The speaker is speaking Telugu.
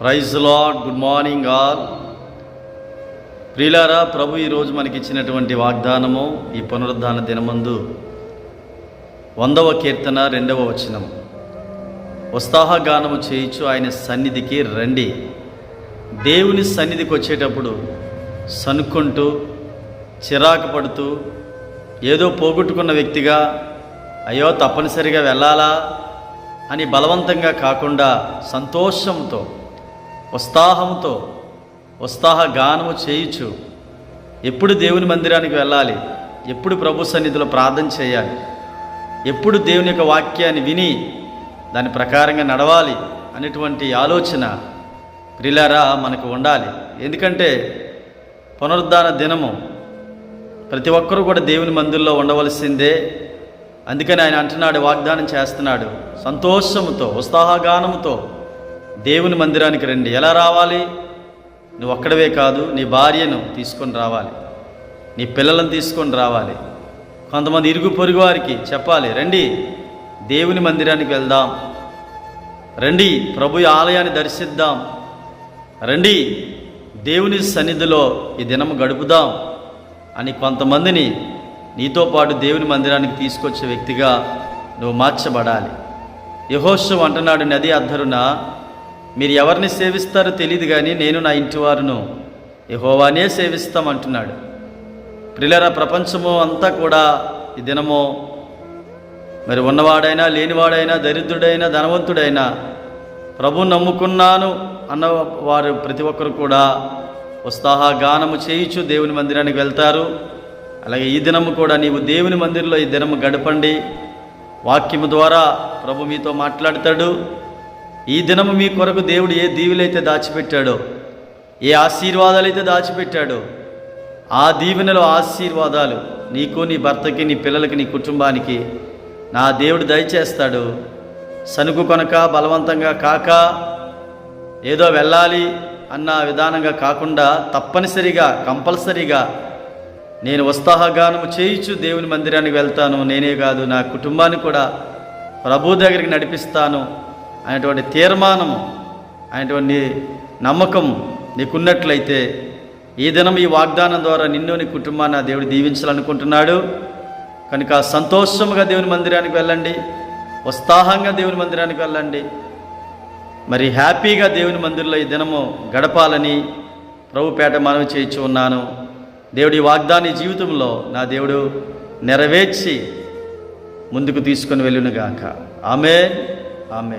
Praise lord good morning all. ప్రియులారా ప్రభు ఈరోజు మనకి ఇచ్చినటువంటి వాగ్దానము ఈ పునరుద్ధాన దినమందు వందవ కీర్తన రెండవ వచనం ఉత్సాహగానము చేయించు ఆయన సన్నిధికి రండి. దేవుని సన్నిధికి వచ్చేటప్పుడు సనుక్కుంటూ చిరాకు పడుతూ ఏదో పోగొట్టుకున్న వ్యక్తిగా అయ్యో తప్పనిసరిగా వెళ్ళాలా అని బలవంతంగా కాకుండా సంతోషంతో ఉత్సాహంతో ఉత్సాహ గానము చేయుచు ఎప్పుడు దేవుని మందిరానికి వెళ్ళాలి? ఎప్పుడు ప్రభు సన్నిధిలో ప్రార్థన చేయాలి? ఎప్పుడు దేవుని యొక్క వాక్యాన్ని విని దాని ప్రకారంగా నడవాలి అనేటువంటి ఆలోచన ప్రిలారా మనకు ఉండాలి. ఎందుకంటే పునరుద్ధాన దినము ప్రతి ఒక్కరూ కూడా దేవుని మందుల్లో ఉండవలసిందే. అందుకని ఆయన అంటున్నాడు వాగ్దానం చేస్తున్నాడు. సంతోషముతో ఉత్సాహగానముతో దేవుని మందిరానికి రండి. ఎలా రావాలి? నువ్వు ఒక్కడవే కాదు నీ భార్యను తీసుకొని రావాలి. నీ పిల్లలను తీసుకొని రావాలి. కొంతమంది ఇరుగు పొరుగు వారికి చెప్పాలి రండి దేవుని మందిరానికి వెళ్దాం. రండి ప్రభు ఆలయాన్ని దర్శిద్దాం. రండి దేవుని సన్నిధిలో ఈ దినం గడుపుదాం అని కొంతమందిని నీతో పాటు దేవుని మందిరానికి తీసుకొచ్చే వ్యక్తిగా నువ్వు మార్చబడాలి. యహోత్సవం అంటున్నాడు నది అద్దరున మీరు ఎవరిని సేవిస్తారో తెలియదు కానీ నేను నా ఇంటి వారును యహోవానే సేవిస్తామంటున్నాడు. ప్రిలర ప్రపంచము అంతా కూడా ఈ దినము మరి ఉన్నవాడైనా లేనివాడైనా దరిద్రుడైనా ధనవంతుడైనా ప్రభు నమ్ముకున్నాను అన్న వారు ప్రతి ఒక్కరు కూడా ఉత్సాహ గానము చేయించు దేవుని మందిరానికి వెళ్తారు. అలాగే ఈ దినము కూడా నీవు దేవుని మందిరంలో ఈ దినము గడపండి. వాక్యము ద్వారా ప్రభు మీతో మాట్లాడతాడు. ఈ దినము మీ కొరకు దేవుడు ఏ దీవులైతే దాచిపెట్టాడో ఏ ఆశీర్వాదాలు అయితే దాచిపెట్టాడో ఆ దీవెనలో ఆశీర్వాదాలు నీకు నీ భర్తకి నీ పిల్లలకి నీ కుటుంబానికి నా దేవుడు దయచేస్తాడు. సనుకు కొనక బలవంతంగా కాక ఏదో వెళ్ళాలి అన్న విధానంగా కాకుండా తప్పనిసరిగా కంపల్సరీగా నేను ఉత్సాహగానము చేయించు దేవుని మందిరానికి వెళ్తాను. నేనే కాదు నా కుటుంబాన్ని కూడా ప్రభు దగ్గరికి నడిపిస్తాను. అనేటువంటి తీర్మానము అనేటువంటి నమ్మకం నీకున్నట్లయితే ఈ దినం ఈ వాగ్దానం ద్వారా నిన్ను నీ కుటుంబాన్ని ఆ దేవుడు దీవించాలనుకుంటున్నాడు. కనుక సంతోషముగా దేవుని మందిరానికి వెళ్ళండి. ఉత్సాహంగా దేవుని మందిరానికి వెళ్ళండి. మరి హ్యాపీగా దేవుని మందిరంలో ఈ దినము గడపాలని ప్రభుపేట మనవి చేయించు ఉన్నాను. దేవుడి వాగ్దాని జీవితంలో నా దేవుడు నెరవేర్చి ముందుకు తీసుకొని వెళ్ళునుగాక. ఆమె ఆమె